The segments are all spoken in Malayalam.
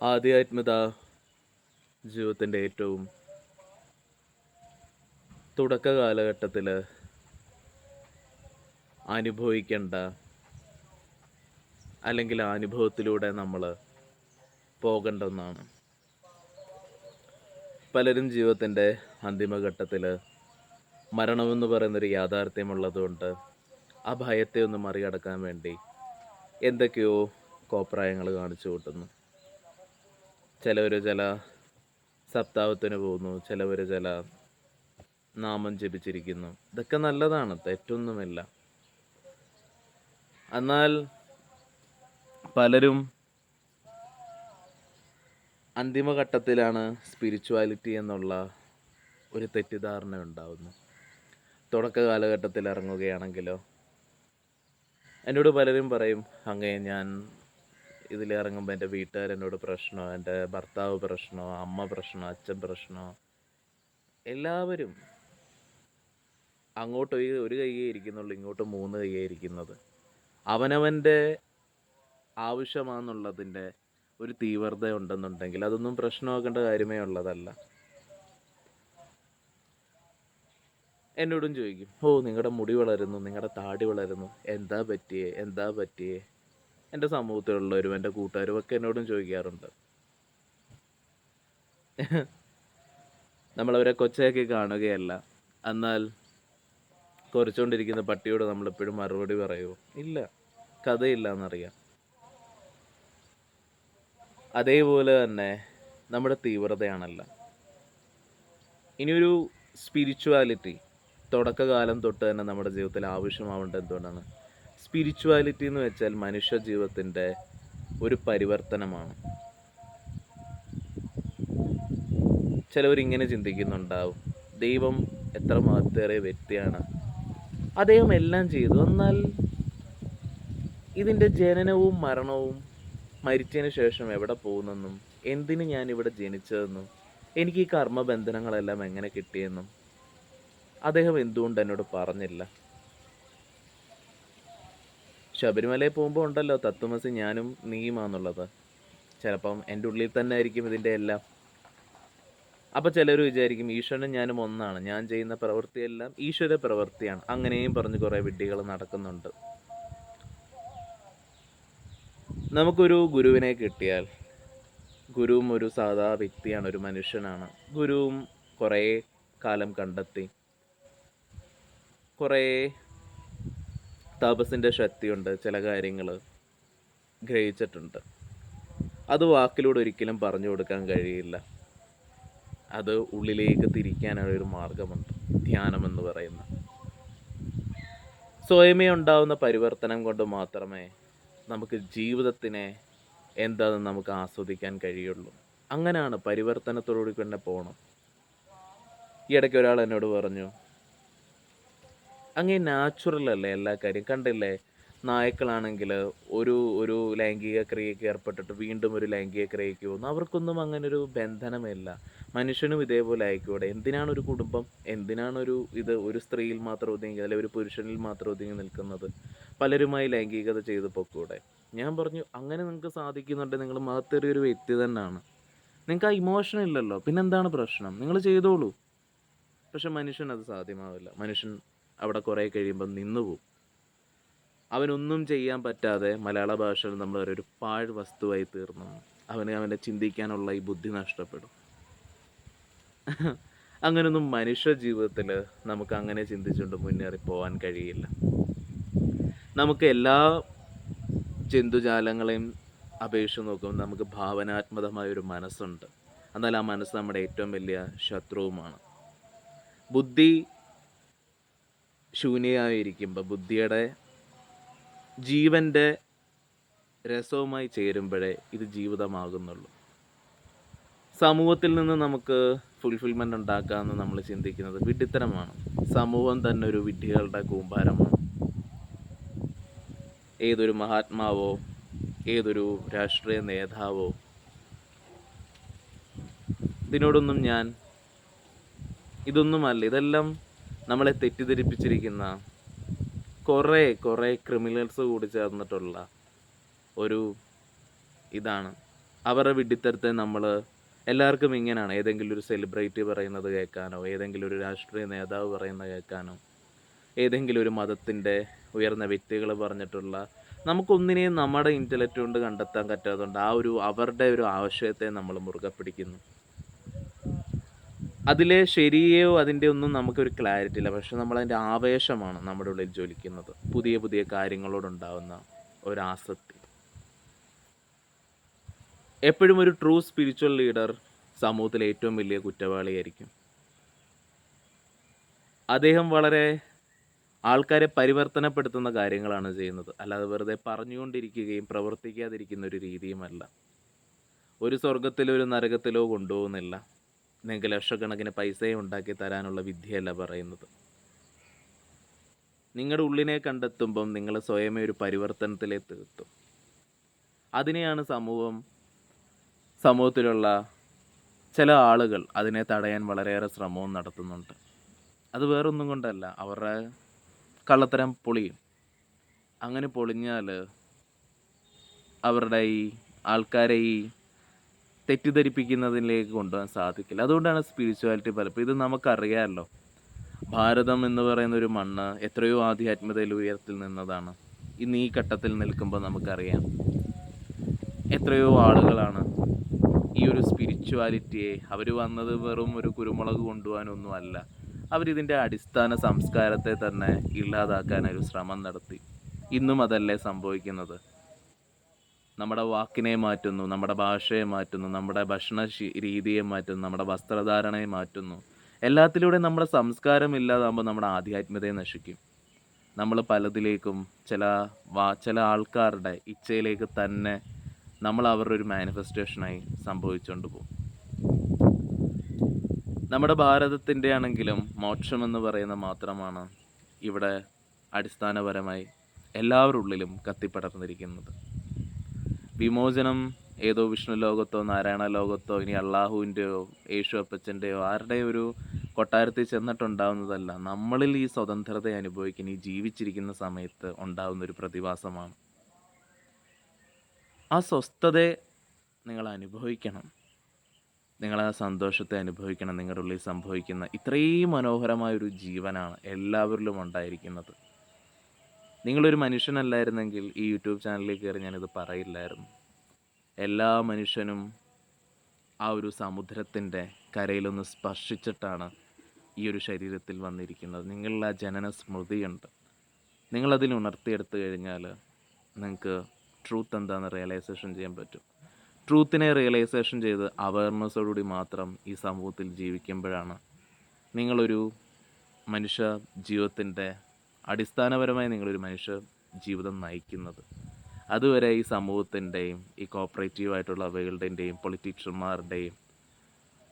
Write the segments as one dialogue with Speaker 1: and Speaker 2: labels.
Speaker 1: ആധ്യാത്മിക ജീവിതത്തിന്റെ ഏറ്റവും തുടക്ക കാലഘട്ടത്തിൽ അനുഭവിക്കേണ്ട അല്ലെങ്കിൽ അനുഭവത്തിലൂടെ നമ്മൾ പോകേണ്ട ഒന്നാണ് പലരും ജീവിതത്തിന്റെ അന്തിമഘട്ടത്തിൽ മരണമെന്ന് പറയുന്നൊരു യാഥാർത്ഥ്യമുള്ളതുകൊണ്ട് ആ ഭയത്തെ ഒന്ന് മറികടക്കാൻ വേണ്ടി എന്തൊക്കെയോ കോപ്രായങ്ങൾ കാണിച്ചു കൂട്ടുന്നു. ചിലവർ ചില സപ്താഹത്തിന് പോകുന്നു ചിലവർ ചില നാമം ജപിച്ചിരിക്കുന്നു. ഇതൊക്കെ നല്ലതാണ് തെറ്റൊന്നുമില്ല. എന്നാൽ പലരും അന്തിമഘട്ടത്തിലാണ് സ്പിരിച്വാലിറ്റി എന്നുള്ള ഒരു തെറ്റിദ്ധാരണ ഉണ്ടാവുന്നു. തുടക്ക കാലഘട്ടത്തിൽ ഇറങ്ങുകയാണെങ്കിലോ എന്നോട് പലരും പറയും അങ്ങേ ഞാൻ ഇതിലിറങ്ങുമ്പോൾ എന്റെ വീട്ടുകാരെന്നോട് പ്രശ്നമോ എന്റെ ഭർത്താവ് പ്രശ്നമോ അമ്മ പ്രശ്നമോ അച്ഛൻ പ്രശ്നമോ എല്ലാവരും അങ്ങോട്ട് ഒരു ഒരു കൈയേ ഇരിക്കുന്നുള്ളൂ ഇങ്ങോട്ട് മൂന്ന് കൈയേ ഇരിക്കുന്നത്. അവനവന്റെ ആവശ്യമാണെന്നുള്ളതിന്റെ ഒരു തീവ്രത ഉണ്ടെന്നുണ്ടെങ്കിൽ അതൊന്നും പ്രശ്നമാക്കേണ്ട കാര്യമേ ഉള്ളതല്ല. എന്നോടും ചോദിക്കും ഓ നിങ്ങളുടെ മുടി വളരുന്നു നിങ്ങളുടെ താടി വളരുന്നു എന്താ പറ്റിയേ എന്താ പറ്റിയേ? എന്റെ സമൂഹത്തിലുള്ളവരും എന്റെ കൂട്ടുകാരും ഒക്കെ എന്നോടും ചോദിക്കാറുണ്ട്. നമ്മളവരെ കൊച്ചയാക്കി കാണുകയല്ല. എന്നാൽ കുറച്ചുകൊണ്ടിരിക്കുന്ന പട്ടിയോട് നമ്മളെപ്പോഴും മറുപടി പറയൂ. ഇല്ല കഥയില്ല എന്നറിയാം അതേപോലെ തന്നെ നമ്മുടെ തീവ്രതയാണല്ല. ഇനിയൊരു സ്പിരിച്വാലിറ്റി തുടക്കകാലം തൊട്ട് തന്നെ നമ്മുടെ ജീവിതത്തിൽ ആവശ്യമാവേണ്ടത് എന്തുകൊണ്ടാണ്? സ്പിരിച്വാലിറ്റി എന്ന് വെച്ചാൽ മനുഷ്യ ജീവിതത്തിന്റെ ഒരു പരിവർത്തനമാണ്. ചിലവരിങ്ങനെ ചിന്തിക്കുന്നുണ്ടാവും ദൈവം എത്ര മഹത്തേറിയ വ്യക്തിയാണ്. അദ്ദേഹം എല്ലാം ചെയ്തു. എന്നാൽ ഇതിന്റെ ജനനവും മരണവും മരിച്ചതിന് ശേഷം എവിടെ പോകുന്നെന്നും എന്തിന് ഞാൻ ഇവിടെ ജനിച്ചതെന്നും എനിക്ക് ഈ കർമ്മബന്ധനങ്ങളെല്ലാം എങ്ങനെ കിട്ടിയെന്നും അദ്ദേഹം എന്തുകൊണ്ട് എന്നോട് പറഞ്ഞില്ല. ശബരിമലയിൽ പോകുമ്പോൾ ഉണ്ടല്ലോ തത്വമസി ഞാനും നീയുമാന്നുള്ളത്. ചിലപ്പം എന്റെ ഉള്ളിൽ തന്നെ ആയിരിക്കും ഇതിന്റെ എല്ലാം. അപ്പം ചിലർ വിചാരിക്കും ഈശ്വരനും ഞാനും ഒന്നാണ്. ഞാൻ ചെയ്യുന്ന പ്രവൃത്തിയെല്ലാം ഈശ്വര പ്രവൃത്തിയാണ്. അങ്ങനെയും പറഞ്ഞ് കുറേ വിഡ്ഢികൾ നടക്കുന്നുണ്ട്. നമുക്കൊരു ഗുരുവിനെ കിട്ടിയാൽ ഗുരുവും ഒരു സാധാ വ്യക്തിയാണ് ഒരു മനുഷ്യനാണ്. ഗുരുവും കുറേ കാലം കണ്ടെത്തി. കുറേ തപസിന്റെ ശക്തിയുണ്ട് ചില കാര്യങ്ങൾ ഗ്രഹിച്ചിട്ടുണ്ട്. അത് വാക്കിലൂടെ ഒരിക്കലും പറഞ്ഞു കൊടുക്കാൻ കഴിയില്ല. അത് ഉള്ളിലേക്ക് തിരിക്കാനുള്ള ഒരു മാർഗമുണ്ട് ധ്യാനം എന്ന് പറയുന്ന. സ്വയമേ ഉണ്ടാവുന്ന പരിവർത്തനം കൊണ്ട് മാത്രമേ നമുക്ക് ജീവിതത്തിനെ എന്താണെന്ന് നമുക്ക് ആസ്വദിക്കാൻ കഴിയുള്ളൂ. അങ്ങനെയാണ് പരിവർത്തനത്തോടുകൂടി തന്നെ പോകണം ഈ ഇടയ്ക്ക് ഒരാൾ എന്നോട് പറഞ്ഞു അങ്ങേ നാച്ചുറൽ അല്ലേ എല്ലാ കാര്യം? കണ്ടില്ലേ? നായ്ക്കളാണെങ്കിൽ ഒരു ഒരു ലൈംഗിക ക്രിയയ്ക്ക് ഏർപ്പെട്ടിട്ട് വീണ്ടും ഒരു ലൈംഗിക ക്രിയയ്ക്ക് പോകുന്നു. അവർക്കൊന്നും അങ്ങനെ ഒരു ബന്ധനമില്ല. മനുഷ്യനും ഇതേപോലെ ആയിക്കോടെ? എന്തിനാണ് ഒരു കുടുംബം? എന്തിനാണ് ഒരു ഇത്? ഒരു സ്ത്രീയിൽ മാത്രം ഒതുങ്ങി അല്ലെങ്കിൽ ഒരു പുരുഷനിൽ മാത്രം ഒതുങ്ങി നിൽക്കുന്നത്? പലരുമായി ലൈംഗികത ചെയ്ത് പൊക്കൂടെ? ഞാൻ പറഞ്ഞു അങ്ങനെ നിങ്ങൾക്ക് സാധിക്കുന്നുണ്ടെങ്കിൽ നിങ്ങൾ മഹത്തേറിയ ഒരു വ്യക്തി തന്നെയാണ് നിങ്ങൾക്ക് ആ ഇമോഷൻ ഇല്ലല്ലോ. പിന്നെന്താണ് പ്രശ്നം? നിങ്ങൾ ചെയ്തോളൂ. പക്ഷെ മനുഷ്യൻ അത് സാധ്യമാവില്ല. മനുഷ്യൻ അവിടെ കുറേ കഴിയുമ്പം നിന്നുപോകും അവനൊന്നും ചെയ്യാൻ പറ്റാതെ മലയാള ഭാഷയിൽ നമ്മൾ ഒരു പാഴ് വസ്തുവായി തീർന്നു. അവന് അവന്റെ ചിന്തിക്കാനുള്ള ഈ ബുദ്ധി നഷ്ടപ്പെടും. അങ്ങനൊന്നും മനുഷ്യ ജീവിതത്തിൽ നമുക്ക് അങ്ങനെ ചിന്തിച്ചുകൊണ്ട് മുന്നേറി പോകാൻ കഴിയില്ല. നമുക്ക് എല്ലാ ജന്തുജാലങ്ങളെയും അപേക്ഷിച്ച് നോക്കുമ്പോൾ നമുക്ക് ഭാവനാത്മകമായ ഒരു മനസ്സുണ്ട്. എന്നാൽ ആ മനസ്സ് നമ്മുടെ ഏറ്റവും വലിയ ശത്രുവുമാണ്. ബുദ്ധി ശൂന്യമായിരിക്കുമ്പോൾ ബുദ്ധിയുടെ ജീവന്റെ രസവുമായി ചേരുമ്പോഴേ ഇത് ജീവിതമാകുന്നുള്ളൂ. സമൂഹത്തിൽ നിന്ന് നമുക്ക് ഫുൾഫിൽമെന്റ് ഉണ്ടാക്കാമെന്ന് നമ്മൾ ചിന്തിക്കുന്നത് വിഡ്ഢിത്തരമാണ് സമൂഹം തന്നെ ഒരു വിഡ്ഢികളുടെ കൂമ്പാരമാണ്. ഏതൊരു മഹാത്മാവോ ഏതൊരു രാഷ്ട്രീയ നേതാവോ ഇതിനോടൊന്നും ഞാൻ ഇതൊന്നുമല്ല ഇതെല്ലാം നമ്മളെ തെറ്റിദ്ധരിപ്പിച്ചിരിക്കുന്ന കുറേ കുറേ ക്രിമിനൽസ് കൂടി ചേർന്നിട്ടുള്ള ഒരു ഇതാണ്. അവരുടെ വിഡ്ഢിത്തരത്തെ നമ്മൾ എല്ലാവർക്കും ഇങ്ങനെയാണ്. ഏതെങ്കിലും ഒരു സെലിബ്രിറ്റി പറയുന്നത് കേൾക്കാനോ ഏതെങ്കിലും ഒരു രാഷ്ട്രീയ നേതാവ് പറയുന്നത് കേൾക്കാനോ ഏതെങ്കിലും ഒരു മതത്തിന്റെ ഉയർന്ന വ്യക്തികൾ പറഞ്ഞിട്ടുള്ള നമുക്കൊന്നിനെയും നമ്മുടെ ഇന്റലക്റ്റ് കൊണ്ട് കണ്ടെത്താൻ പറ്റാത്തതുകൊണ്ട് ആ ഒരു അവരുടെ ഒരു ആവശ്യത്തെ നമ്മൾ മുറുകെ പിടിക്കുന്നു. അതിലെ ശരിയോ അതിന്റെ ഒന്നും നമുക്കൊരു ക്ലാരിറ്റി ഇല്ല. പക്ഷെ നമ്മളതിന്റെ ആവേശമാണ് നമ്മുടെ ഉള്ളിൽ ജ്വലിക്കുന്നത്. പുതിയ പുതിയ കാര്യങ്ങളോടുണ്ടാവുന്ന ഒരാസക്തി. എപ്പോഴും ഒരു ട്രൂ സ്പിരിച്വൽ ലീഡർ സമൂഹത്തിലെ ഏറ്റവും വലിയ കുറ്റവാളിയായിരിക്കും. അദ്ദേഹം വളരെ ആൾക്കാരെ പരിവർത്തനപ്പെടുത്തുന്ന കാര്യങ്ങളാണ് ചെയ്യുന്നത്. അല്ലാതെ വെറുതെ പറഞ്ഞുകൊണ്ടിരിക്കുകയും പ്രവർത്തിക്കാതിരിക്കുന്ന ഒരു രീതിയുമല്ല. ഒരു സ്വർഗത്തിലോ ഒരു നരകത്തിലോ കൊണ്ടുപോകുന്നില്ല. നിങ്ങൾക്ക് ലക്ഷക്കണക്കിന് പൈസയും ഉണ്ടാക്കി തരാനുള്ള വിദ്യയല്ല പറയുന്നത്. നിങ്ങളുടെ ഉള്ളിനെ കണ്ടെത്തുമ്പം നിങ്ങൾ സ്വയമേ ഒരു പരിവർത്തനത്തിലേക്ക് എത്തും അതിനെയാണ് സമൂഹം സമൂഹത്തിലുള്ള ചില ആളുകൾ അതിനെ തടയാൻ വളരെയേറെ ശ്രമവും നടത്തുന്നുണ്ട്. അത് വേറൊന്നും കൊണ്ടല്ല അവരുടെ കള്ളത്തരം പൊളിയും. അങ്ങനെ പൊളിഞ്ഞാൽ അവരുടെ ഈ ആൾക്കാരെ ഈ തെറ്റിദ്ധരിപ്പിക്കുന്നതിലേക്ക് കൊണ്ടുപോകാൻ സാധിക്കില്ല. അതുകൊണ്ടാണ് സ്പിരിച്വാലിറ്റി പലപ്പോൾ ഇത് നമുക്കറിയാമല്ലോ. ഭാരതം എന്ന് പറയുന്ന ഒരു മണ്ണ് എത്രയോ ആധ്യാത്മികതയിൽ ഉയരത്തിൽ നിന്നതാണ്. ഇന്ന് ഈ ഘട്ടത്തിൽ നിൽക്കുമ്പോൾ നമുക്കറിയാം എത്രയോ ആളുകളാണ് ഈ ഒരു സ്പിരിച്വാലിറ്റിയെ അവർ വന്നത് വെറും ഒരു കുരുമുളക് കൊണ്ടുപോകാനൊന്നുമല്ല. അവരിതിന്റെ അടിസ്ഥാന സംസ്കാരത്തെ തന്നെ ഇല്ലാതാക്കാൻ ഒരു ശ്രമം നടത്തി. ഇന്നും അതല്ലേ സംഭവിക്കുന്നത്. നമ്മുടെ വാക്കിനെ മാറ്റുന്നു നമ്മുടെ ഭാഷയെ മാറ്റുന്നു നമ്മുടെ ഭക്ഷണ രീതിയെ മാറ്റുന്നു നമ്മുടെ വസ്ത്രധാരണയെ മാറ്റുന്നു. എല്ലാത്തിലൂടെ നമ്മുടെ സംസ്കാരം ഇല്ലാതാകുമ്പോൾ നമ്മുടെ ആധ്യാത്മികതയെ നശിക്കും. നമ്മൾ പലതിലേക്കും ചില വാ ചില ആൾക്കാരുടെ ഇച്ഛയിലേക്ക് തന്നെ നമ്മൾ അവരുടെ ഒരു മാനിഫെസ്റ്റേഷനായി സംഭവിച്ചുകൊണ്ട് പോകും. നമ്മുടെ ഭാരതത്തിന്റെ ആണെങ്കിലും മോക്ഷമെന്ന് പറയുന്ന മാത്രമാണ് ഇവിടെ അടിസ്ഥാനപരമായി എല്ലാവരുള്ളിലും കത്തിപ്പടർന്നിരിക്കുന്നത്. വിമോചനം ഏതോ വിഷ്ണു ലോകത്തോ നാരായണ ലോകത്തോ ഇനി അള്ളാഹുവിന്റെയോ യേശു അപ്പച്ചന്റെയോ ആരുടെ ഒരു കൊട്ടാരത്തിൽ ചെന്നിട്ടുണ്ടാവുന്നതല്ല. നമ്മളിൽ ഈ സ്വതന്ത്രത അനുഭവിക്കുന്ന ഈ ജീവിച്ചിരിക്കുന്ന സമയത്ത് ഉണ്ടാകുന്ന ഒരു പ്രതിഭാസമാണ്. ആ സ്വസ്ഥതയെ നിങ്ങൾ അനുഭവിക്കണം. നിങ്ങൾ ആ സന്തോഷത്തെ അനുഭവിക്കണം. നിങ്ങളുടെ ഉള്ളിൽ സംഭവിക്കുന്ന ഇത്രയും മനോഹരമായ ഒരു ജീവനാണ് എല്ലാവരിലും ഉണ്ടായിരിക്കുന്നത്. നിങ്ങളൊരു മനുഷ്യനല്ലായിരുന്നെങ്കിൽ ഈ യൂട്യൂബ് ചാനലിൽ കയറി ഞാനിത് പറയില്ലായിരുന്നു. എല്ലാ മനുഷ്യനും ആ ഒരു സമുദ്രത്തിന്റെ കരയിലൊന്ന് സ്പർശിച്ചിട്ടാണ് ഈ ഒരു ശരീരത്തിൽ വന്നിരിക്കുന്നത്. നിങ്ങളിൽ ആ ജനന സ്മൃതിയുണ്ട്. നിങ്ങളതിൽ ഉണർത്തിയെടുത്തു കഴിഞ്ഞാൽ നിങ്ങൾക്ക് ട്രൂത്ത് എന്താണെന്ന് റിയലൈസേഷൻ ചെയ്യാൻ പറ്റും. ട്രൂത്തിനെ റിയലൈസേഷൻ ചെയ്ത് അവയർനെസ്സോടുകൂടി മാത്രം ഈ സമൂഹത്തിൽ ജീവിക്കുമ്പോഴാണ് നിങ്ങളൊരു മനുഷ്യ ജീവിതത്തിന്റെ അടിസ്ഥാനപരമായി നിങ്ങളൊരു മനുഷ്യ ജീവിതം നയിക്കുന്നത്. അതുവരെ ഈ സമൂഹത്തിന്റെയും ഈ കോപ്പറേറ്റീവായിട്ടുള്ള അവകളുടെയും പൊളിറ്റീഷ്യന്മാരുടെയും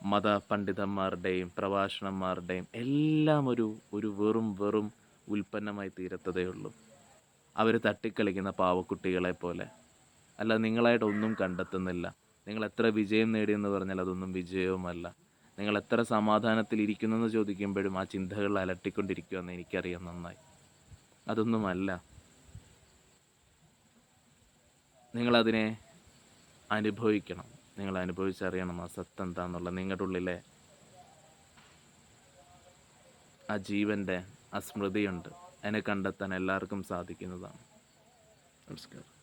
Speaker 1: മത പണ്ഡിതന്മാരുടെയും പ്രഭാഷണന്മാരുടെയും എല്ലാം ഒരു ഒരു വെറും വെറും ഉൽപ്പന്നമായി തീരത്തതേ ഉള്ളൂ. അവർ തട്ടിക്കളിക്കുന്ന പാവക്കുട്ടികളെ പോലെ. അല്ല നിങ്ങളായിട്ട് ഒന്നും കണ്ടെത്തുന്നില്ല. നിങ്ങൾ എത്ര വിജയം നേടിയെന്ന് പറഞ്ഞാൽ അതൊന്നും വിജയവുമല്ല. നിങ്ങൾ എത്ര സമാധാനത്തിൽ ഇരിക്കുന്നു എന്ന് ചോദിക്കുമ്പോഴും ആ ചിന്തകൾ അലട്ടിക്കൊണ്ടിരിക്കുമെന്ന് എനിക്കറിയാം നന്നായി. അതൊന്നുമല്ല. നിങ്ങളതിനെ അനുഭവിക്കണം. നിങ്ങൾ അനുഭവിച്ചറിയണം ആ സത്ത് എന്താന്നുള്ള നിങ്ങളുടെ ഉള്ളിലെ ആ ജീവന്റെ ആ സ്മൃതിയുണ്ട്. അതിനെ കണ്ടെത്താൻ എല്ലാവർക്കും സാധിക്കുന്നതാണ്. നമസ്കാരം.